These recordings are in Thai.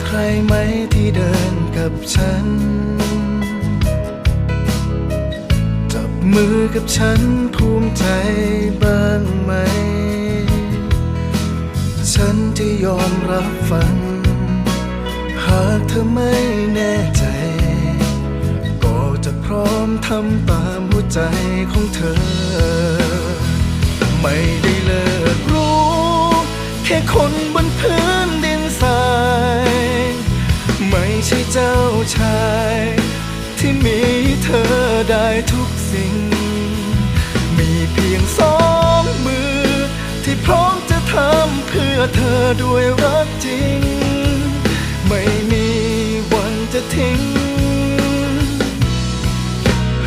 ใครไหมที่เดินกับฉัน จับมือกับฉันภูมิใจบ้างไหม ฉันจะยอมรับฟัง หากเธอไม่แน่ใจ ก็จะพร้อมทำตามหัวใจของเธอ ไม่ได้เลิกรู้ แค่คน ได้ทุกสิ่ง มีเพียงสองมือ ที่พร้อมจะทำเพื่อเธอด้วยรักจริง ไม่มีวันจะทิ้ง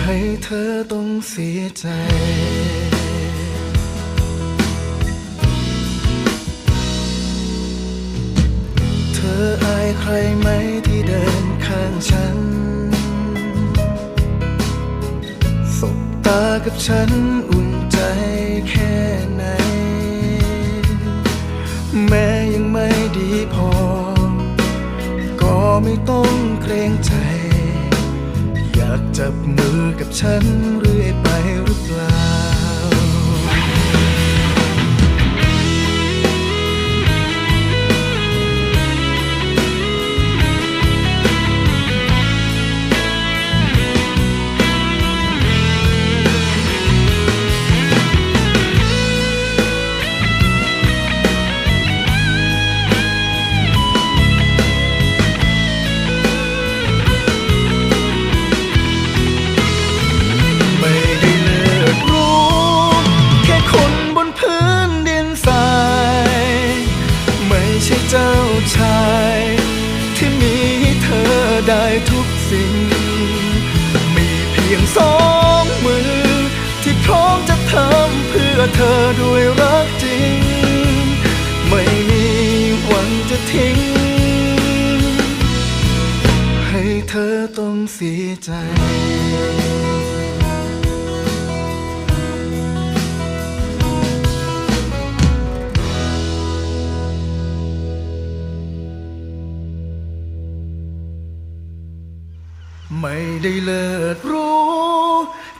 ให้เธอต้องเสียใจเธออายใครไหมที่เดินข้างฉัน บตากับฉันอุ่นใจแค่ไหน แม้ยังไม่ดีพอ ก็ไม่ต้องเกรงใจ อยากจับมือกับฉันเรื่อยไปหรือเปล่า เธอด้วยรักจริง ไม่มีวันจะทิ้ง ให้เธอต้องเสียใจไม่ได้เลิศรู้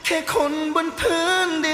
แค่คนบนพื้นดิน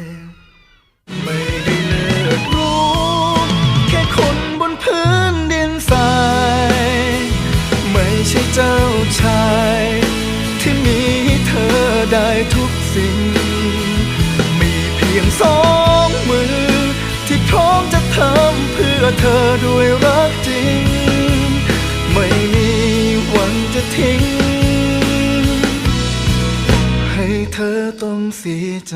สิ่ง มีเพียงสองมือ ที่พร้อมจะทำเพื่อเธอด้วยรักจริง ไม่มีวันจะทิ้ง ให้เธอต้องเสียใจ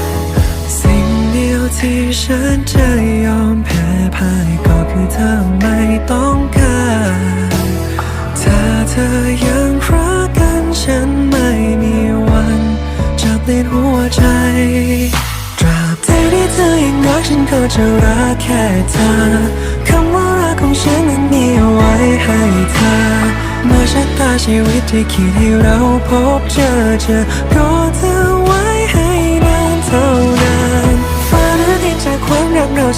ที่ฉันจะยอมแพ้พ่ายก็คือเธอไม่ต้องการถ้าเธอยังรักกันฉันไม่มีวันจะเปลี่ยนหัวใจตราบใดที่เธอยังรักฉันก็จะรักแค่เธอคำว่ารักของฉันนั้นมีไว้ให้เธอเมื่อชะตาชีวิตที่คิดให้เราพบเจอเจะรอเธอไว้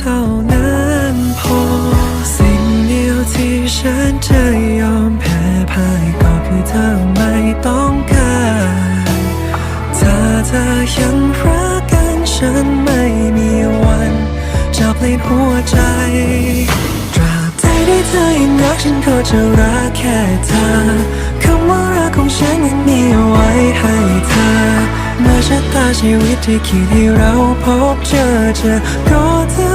เท่านั้นพอ สิ่งเดียวที่ฉันจะยอมแพ้พ่ายก็คือเธอไม่ต้องการถ้าเธอยังรักกันฉันไม่มีวันจะเปลี่ยนหัวใจตราบใดที่เธอยังรักฉันก็จะรักแค่เธอคำว่ารักของฉันยังมีเอาไว้ให้เธอเมื่อชะตาชีวิตที่คิดให้เราพบเจอจะรอเธอ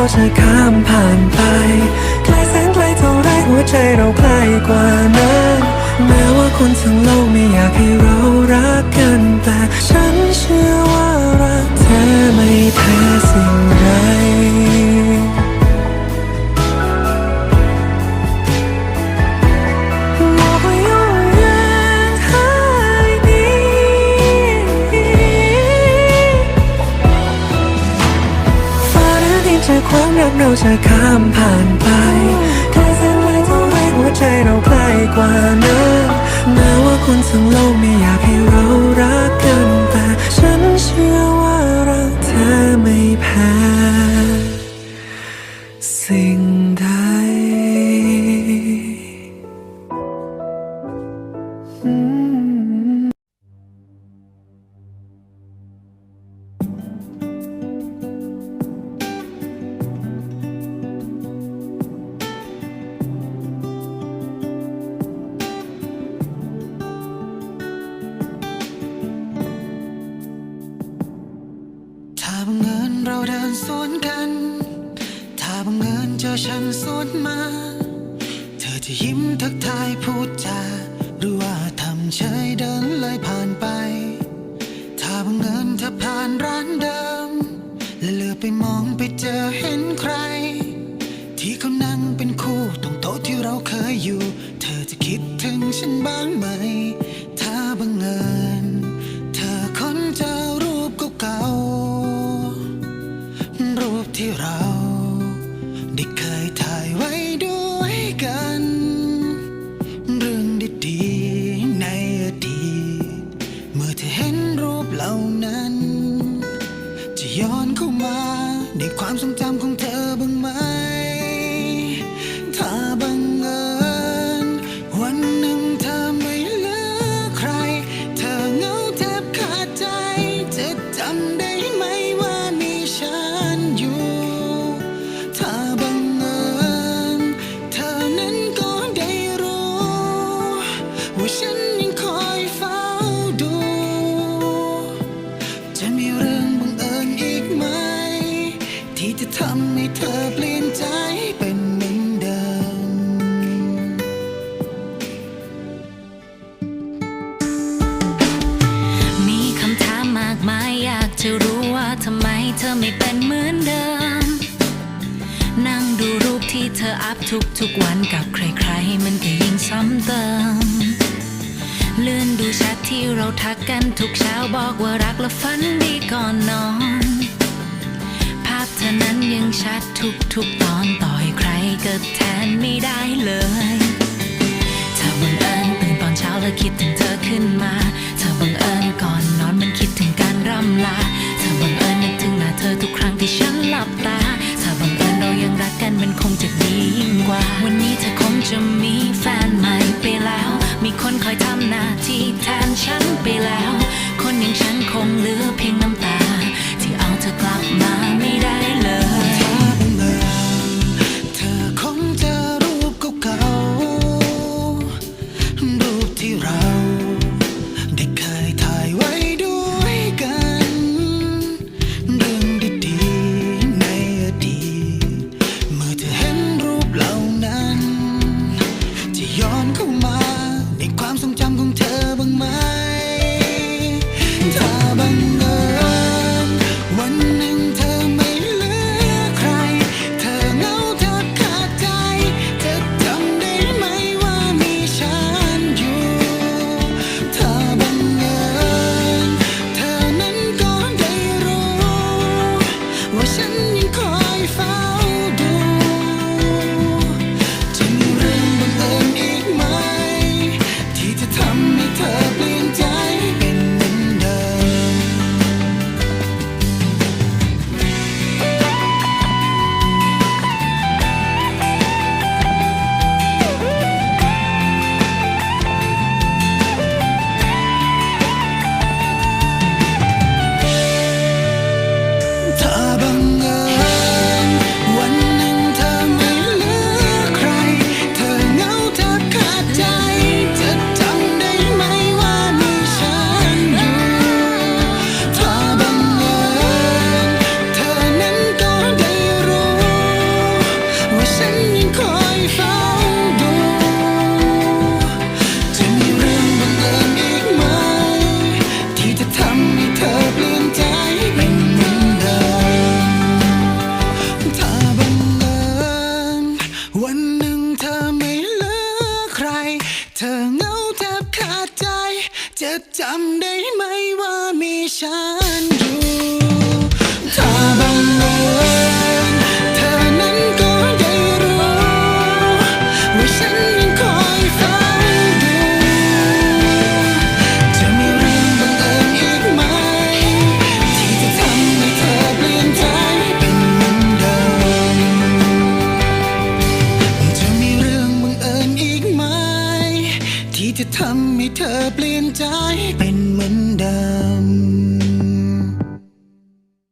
ความรักเราจะข้ามผ่านไปไกลแสนไกลเท่าไรหัวใจเราใกล้กว่านั้นแม้ว่าคนทั้งโลก ยามเราจะข้ามผ่านไปไกลแสนไกลเท่าไรหัวใจเราใกล้กว่านั้นแม้ว่าคนทั้งโลกไม่อยากให้เรารักกันแต่ฉันเชื่อว่ารักเธอไม่แพ้ ฉันสวนมา เธอจะยิ้มทักทายพูดจาหรือว่าทำเฉยเดินเลยผ่านไป ถ้าบังเอิญเธอผ่านร้านเดิม และเหลือไปมองไปเจอเห็นใคร ที่เขานั่งเป็นคู่ตรงโต๊ะที่เราเคยอยู่ เธอจะคิดถึงฉันบ้างไหม ถ้าบังเอิญ ความทรงจำของเธอบ้างไหม ถ้าบังเอิญวันหนึ่งเธอไม่เหลือใคร เธอเหงาแทบขาดใจ จะจำได้ไหมว่ามีฉันอยู่ ถ้าบังเอิญเธอนั้นก็ได้รู้ว่าฉัน ที่เธออัพทุกทุกวันกับใครๆมันก็ยิ่งซ้ำเติม เลื่อนดูแชทที่เราทักกันทุกเช้าบอกว่ารักและฝันดีก่อนนอน ภาพเธอนั้นยังชัดทุกทุกตอนต่อยใครก็แทนไม่ได้เลย ถ้าบังเอิญตื่นตอนเช้าแล้วคิดถึงเธอขึ้นมา